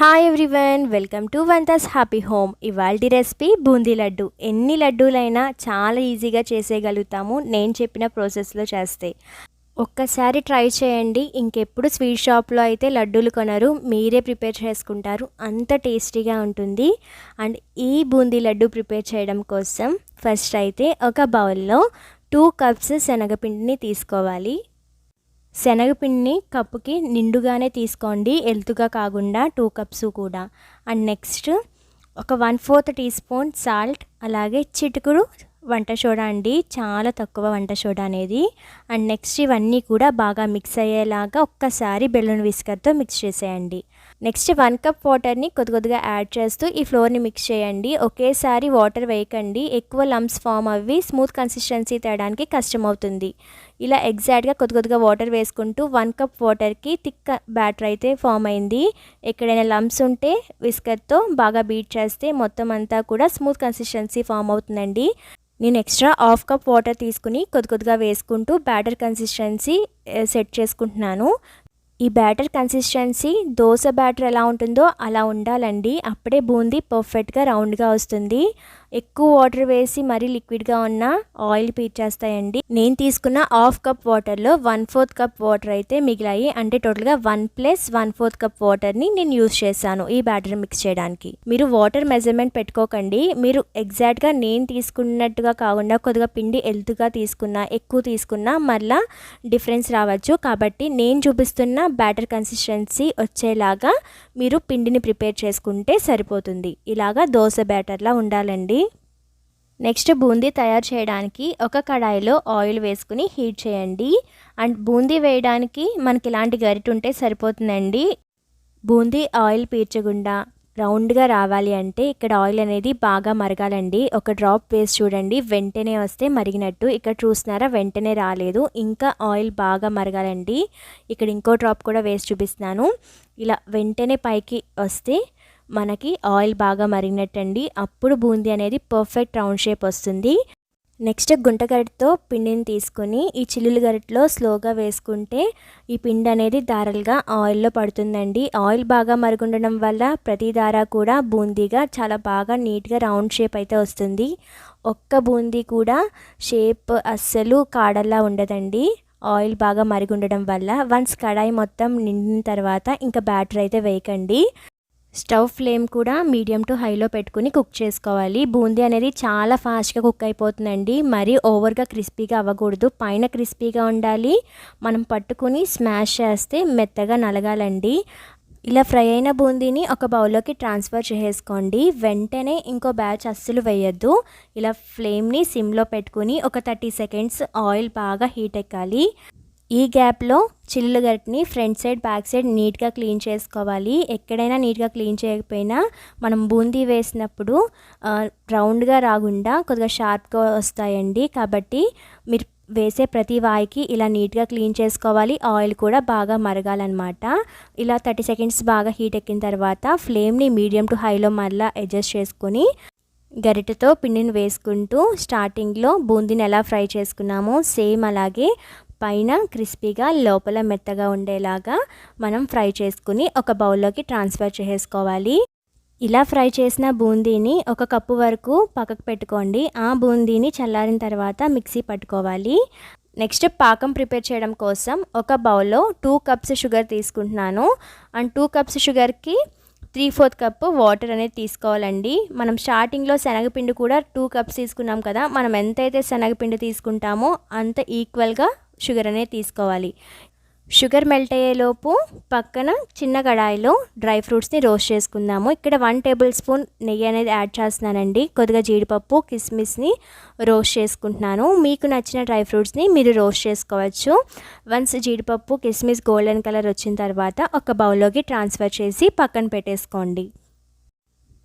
Hi everyone welcome to వంతాస్ happy home ఇవాల్టి recipe boondi laddu. ఎన్ని లడ్డూలైనా చాలా ఈజీగా చేసేయగలుగుతాము నేను చెప్పిన ప్రాసెస్లో చేస్తే. ఒక్కసారి ట్రై చేయండి ఇంకెప్పుడు స్వీట్ షాప్లో అయితే లడ్డూలు కొనరు మీరే ప్రిపేర్ చేసుకుంటారు అంత టేస్టీగా ఉంటుంది. అండ్ ఈ బూందీ లడ్డు ప్రిపేర్ చేయడం కోసం ఫస్ట్ అయితే ఒక బౌల్లో టూ కప్స్ శనగపిండిని తీసుకోవాలి. శనగపిండిని కప్పుకి నిండుగానే తీసుకోండి ఎల్తుగా కాకుండా టూ కప్స్ కూడా. అండ్ నెక్స్ట్ ఒక one fourth teaspoon salt అలాగే చిటుకుడు వంట సోడా అండి. చాలా తక్కువ వంట సోడా అనేది. అండ్ నెక్స్ట్ ఇవన్నీ కూడా బాగా మిక్స్ అయ్యేలాగా ఒక్కసారి బెలూన్ విస్కర్తో మిక్స్ చేసేయండి. నెక్స్ట్ వన్ కప్ వాటర్ని కొద్ది కొద్దిగా యాడ్ చేస్తూ ఈ ఫ్లోర్ని మిక్స్ చేయండి. ఒకేసారి వాటర్ వేయకండి. ఎక్కువ లమ్స్ ఫామ్ అవి స్మూత్ కన్సిస్టెన్సీ తేయడానికి కష్టమవుతుంది ఇలా ఎగ్జాక్ట్గా కొద్ది కొద్దిగా వాటర్ వేసుకుంటూ వన్ కప్ వాటర్కి థిక్ బ్యాటర్ అయితే ఫామ్ అయింది. ఎక్కడైనా లమ్స్ ఉంటే విస్కర్తో బాగా బీట్ చేస్తే మొత్తం అంతా కూడా స్మూత్ కన్సిస్టెన్సీ ఫామ్ అవుతుందండి. నేను ఎక్స్ట్రా హాఫ్ కప్ వాటర్ తీసుకుని కొద్ది కొద్దిగా వేసుకుంటూ బ్యాటర్ కన్సిస్టెన్సీ సెట్ చేసుకుంటున్నాను. ఈ బ్యాటర్ కన్సిస్టెన్సీ దోశ బ్యాటర్ ఎలా ఉంటుందో అలా ఉండాలండి. అప్పుడే బూందీ పర్ఫెక్ట్గా రౌండ్గా వస్తుంది. ఎక్కువ వాటర్ వేసి మరీ లిక్విడ్గా ఉన్న ఆయిల్ పీల్చేస్తాయండి. నేను తీసుకున్న హాఫ్ కప్ వాటర్లో వన్ ఫోర్త్ కప్ వాటర్ అయితే మిగిలాయి. అంటే టోటల్గా one plus one fourth cup వాటర్ని నేను యూస్ చేశాను ఈ బ్యాటర్ మిక్స్ చేయడానికి. మీరు వాటర్ మెజర్మెంట్ పెట్టుకోకండి. మీరు ఎగ్జాక్ట్గా నేను తీసుకున్నట్టుగా కాకుండా కొద్దిగా పిండి ఎల్తుగా తీసుకున్నా ఎక్కువ తీసుకున్నా మళ్ళా డిఫరెన్స్ రావచ్చు. కాబట్టి నేను చూపిస్తున్న బ్యాటర్ కన్సిస్టెన్సీ వచ్చేలాగా మీరు పిండిని ప్రిపేర్ చేసుకుంటే సరిపోతుంది. ఇలాగా దోశ బ్యాటర్లా ఉండాలండి. నెక్స్ట్ బూందీ తయారు చేయడానికి ఒక కడాయిలో ఆయిల్ వేసుకుని హీట్ చేయండి. అండ్ బూందీ వేయడానికి మనకి ఇలాంటి గరిట ఉంటే సరిపోతుందండి. బూందీ ఆయిల్ పీల్చకుండా రౌండ్గా రావాలి అంటే ఇక్కడ ఆయిల్ అనేది బాగా మరగాలండి. ఒక డ్రాప్ వేసి చూడండి. వెంటనే వస్తే మరిగినట్టు. ఇక్కడ చూస్తున్నారా? వెంటనే రాలేదు. ఇంకా ఆయిల్ బాగా మరగాలండి. ఇక్కడ ఇంకో డ్రాప్ కూడా వేసి చూపిస్తున్నాను. ఇలా వెంటనే పైకి వస్తే మనకి ఆయిల్ బాగా మరిగినట్టండి. అప్పుడు బూందీ అనేది పర్ఫెక్ట్ రౌండ్ షేప్ వస్తుంది. నెక్స్ట్ గుంట గరిటతో పిండిని తీసుకొని ఈ చిల్లులు గరిటలో స్లోగా వేసుకుంటే ఈ పిండి అనేది దారలుగా ఆయిల్లో పడుతుందండి. ఆయిల్ బాగా మరుగుండడం వల్ల ప్రతి దార కూడా బూందీగా చాలా బాగా నీట్గా రౌండ్ షేప్ అయితే వస్తుంది. ఒక్క బూందీ కూడా షేప్ అస్సలు కాడల్లా ఉండదండి. ఆయిల్ బాగా మరిగుండడం వల్ల వన్స్ కడాయి మొత్తం నిండిన తర్వాత ఇంకా బ్యాటర్ అయితే వేయకండి. స్టవ్ ఫ్లేమ్ కూడా మీడియం టు హైలో పెట్టుకుని కుక్ చేసుకోవాలి. బూందీ అనేది చాలా ఫాస్ట్గా కుక్ అయిపోతుందండి. మరీ ఓవర్గా క్రిస్పీగా అవ్వకూడదు. పైన క్రిస్పీగా ఉండాలి. మనం పట్టుకుని స్మాష్ చేస్తే మెత్తగా నలగాలండి. ఇలా ఫ్రై అయిన బూందీని ఒక బౌల్లోకి ట్రాన్స్ఫర్ చేసుకోండి వెంటనే ఇంకో బ్యాచ్ అస్సలు వేయద్దు. ఇలా ఫ్లేమ్ని సిమ్లో పెట్టుకుని ఒక థర్టీ సెకండ్స్ ఆయిల్ బాగా హీట్ ఎక్కాలి. ఈ గ్యాప్లో చిల్లు గట్టిని ఫ్రంట్ సైడ్ బ్యాక్ సైడ్ నీట్గా క్లీన్ చేసుకోవాలి. ఎక్కడైనా నీట్గా క్లీన్ చేయకపోయినా మనం బూందీ వేసినప్పుడు రౌండ్గా రాకుండా కొద్దిగా షార్ప్గా వస్తాయండి. కాబట్టి మీరు వేసే ప్రతి వాయికి ఇలా నీట్గా క్లీన్ చేసుకోవాలి. ఆయిల్ కూడా బాగా మరగాలన్నమాట. ఇలా థర్టీ సెకండ్స్ బాగా హీట్ ఎక్కిన తర్వాత ఫ్లేమ్ని మీడియం టు హైలో మళ్ళీ అడ్జస్ట్ చేసుకొని గరిటెతో పిండిని వేసుకుంటూ స్టార్టింగ్లో బూందీని ఎలా ఫ్రై చేసుకున్నామో సేమ్ అలాగే పైన క్రిస్పీగా లోపల మెత్తగా ఉండేలాగా మనం ఫ్రై చేసుకుని ఒక బౌల్లోకి ట్రాన్స్ఫర్ చేసుకోవాలి. ఇలా ఫ్రై చేసిన బూందీని ఒక కప్పు వరకు పక్కకు పెట్టుకోండి. ఆ బూందీని చల్లారిన తర్వాత మిక్సీ పట్టుకోవాలి. నెక్స్ట్ పాకం ప్రిపేర్ చేయడం కోసం ఒక బౌల్లో టూ కప్స్ షుగర్ తీసుకుంటున్నాను. అండ్ టూ కప్స్ షుగర్కి త్రీ ఫోర్త్ కప్ వాటర్ అనేది తీసుకోవాలండి. మనం స్టార్టింగ్లో శనగపిండి కూడా టూ కప్స్ తీసుకున్నాం కదా మనం ఎంతైతే శనగపిండి తీసుకుంటామో అంత ఈక్వల్గా షుగర్ అనేది తీసుకోవాలి. షుగర్ మెల్ట్ అయ్యేలోపు పక్కన చిన్న కడాయిలో డ్రై ఫ్రూట్స్ని రోస్ట్ చేసుకుందాము. ఇక్కడ వన్ టేబుల్ స్పూన్ నెయ్యి అనేది యాడ్ చేస్తున్నానండి. కొద్దిగా జీడిపప్పు కిస్మిస్ని రోస్ట్ చేసుకుంటున్నాను. మీకు నచ్చిన డ్రై ఫ్రూట్స్ని మీరు రోస్ట్ చేసుకోవచ్చు. వన్స్ జీడిపప్పు కిస్మిస్ గోల్డెన్ కలర్ వచ్చిన తర్వాత ఒక బౌల్లోకి ట్రాన్స్ఫర్ చేసి పక్కన పెట్టేసుకోండి.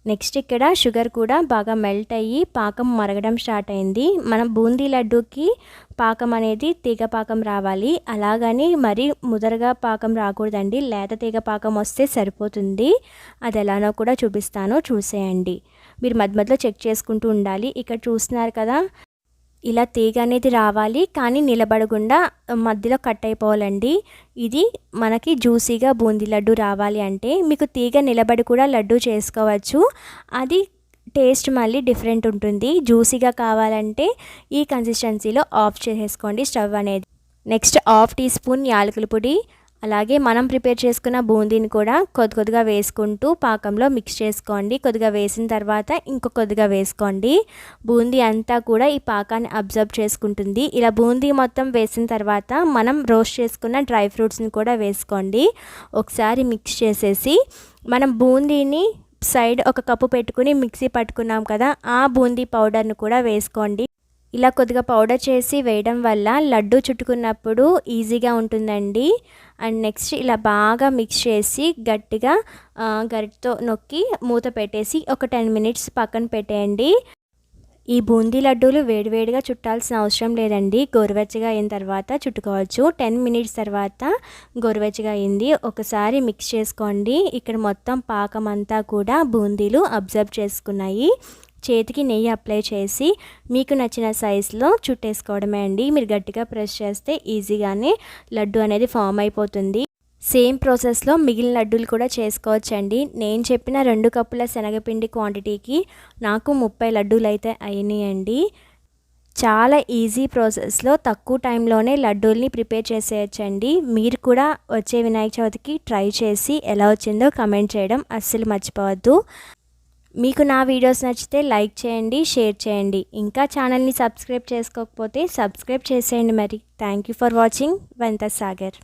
నెక్స్ట్ ఇక్కడ షుగర్ కూడా బాగా మెల్ట్ అయ్యి పాకం మరగడం స్టార్ట్ అయింది. మనం బూందీ లడ్డూకి పాకం అనేది తీగ పాకం రావాలి. అలాగని మరీ ముదరగా పాకం రాకూడదండి. లేత తీగ పాకం వస్తే సరిపోతుంది. అది ఎలానో కూడా చూపిస్తాను. చూసేయండి. మీరు మధ్య మధ్యలో చెక్ చేసుకుంటూ ఉండాలి. ఇక్కడ చూస్తున్నారు కదా ఇలా తీగ అనేది రావాలి కానీ నిలబడకుండా మధ్యలో కట్ అయిపోవాలండి. ఇది మనకి జ్యూసీగా బూందీ లడ్డు రావాలి అంటే మీకు తీగ నిలబడి కూడా లడ్డు చేసుకోవచ్చు. అది టేస్ట్ మళ్ళీ డిఫరెంట్ ఉంటుంది. జ్యూసీగా కావాలంటే ఈ కన్సిస్టెన్సీలో ఆఫ్ చేసేసుకోండి స్టవ్ అనేది. నెక్స్ట్ హాఫ్ టీ స్పూన్ యాలకుల పొడి అలాగే మనం ప్రిపేర్ చేసుకున్న బూందీని కూడా కొద్ది కొద్దిగా వేసుకుంటూ పాకంలో మిక్స్ చేసుకోండి. కొద్దిగా వేసిన తర్వాత ఇంకో కొద్దిగా వేసుకోండి. బూందీ అంతా కూడా ఈ పాకాన్ని అబ్జర్వ్ చేసుకుంటుంది. ఇలా బూందీ మొత్తం వేసిన తర్వాత మనం రోస్ట్ చేసుకున్న డ్రై ఫ్రూట్స్ని కూడా వేసుకోండి. ఒకసారి మిక్స్ చేసేసి మనం బూందీని సైడ్ ఒక కప్పు పెట్టుకుని మిక్సీ పట్టుకున్నాం కదా ఆ బూందీ పౌడర్ను కూడా వేసుకోండి. ఇలా కొద్దిగా పౌడర్ చేసి వేయడం వల్ల లడ్డు చుట్టుకున్నప్పుడు ఈజీగా ఉంటుందండి. అండ్ నెక్స్ట్ ఇలా బాగా మిక్స్ చేసి గట్టిగా గరిటతో నొక్కి మూత పెట్టేసి ఒక టెన్ మినిట్స్ పక్కన పెట్టేయండి. ఈ బూందీ లడ్డూలు వేడివేడిగా చుట్టాల్సిన అవసరం లేదండి. గోరువెచ్చగా అయిన తర్వాత చుట్టుకోవచ్చు. టెన్ మినిట్స్ తర్వాత గోరువెచ్చగా అయింది. ఒకసారి మిక్స్ చేసుకోండి. ఇక్కడ మొత్తం పాకం అంతా కూడా బూందీలు అబ్జర్వ్ చేసుకున్నాయి. చేతికి నెయ్యి అప్లై చేసి మీకు నచ్చిన సైజులో చుట్టేసుకోవడమే అండి. మీరు గట్టిగా ప్రెస్ చేస్తే ఈజీగానే లడ్డు అనేది ఫామ్ అయిపోతుంది. సేమ్ ప్రాసెస్లో మిగిలిన లడ్డూలు కూడా చేసుకోవచ్చండి. నేను చెప్పిన రెండు కప్పుల శనగపిండి క్వాంటిటీకి నాకు ముప్పై లడ్డూలు అయితే అయినాయండి. చాలా ఈజీ ప్రాసెస్లో తక్కువ టైంలోనే లడ్డూల్ని ప్రిపేర్ చేసేయచ్చండి. మీరు కూడా వచ్చే వినాయక చవితికి ట్రై చేసి ఎలా వచ్చిందో కమెంట్ చేయడం అస్సలు మర్చిపోవద్దు. మీకు నా వీడియోస్ నచ్చితే లైక్ చేయండి షేర్ చేయండి. ఇంకా ఛానల్ని సబ్స్క్రైబ్ చేసుకోకపోతే సబ్స్క్రైబ్ చేసేయండి మరి. థ్యాంక్ యూ ఫర్ వాచింగ్ వెంత సాగర్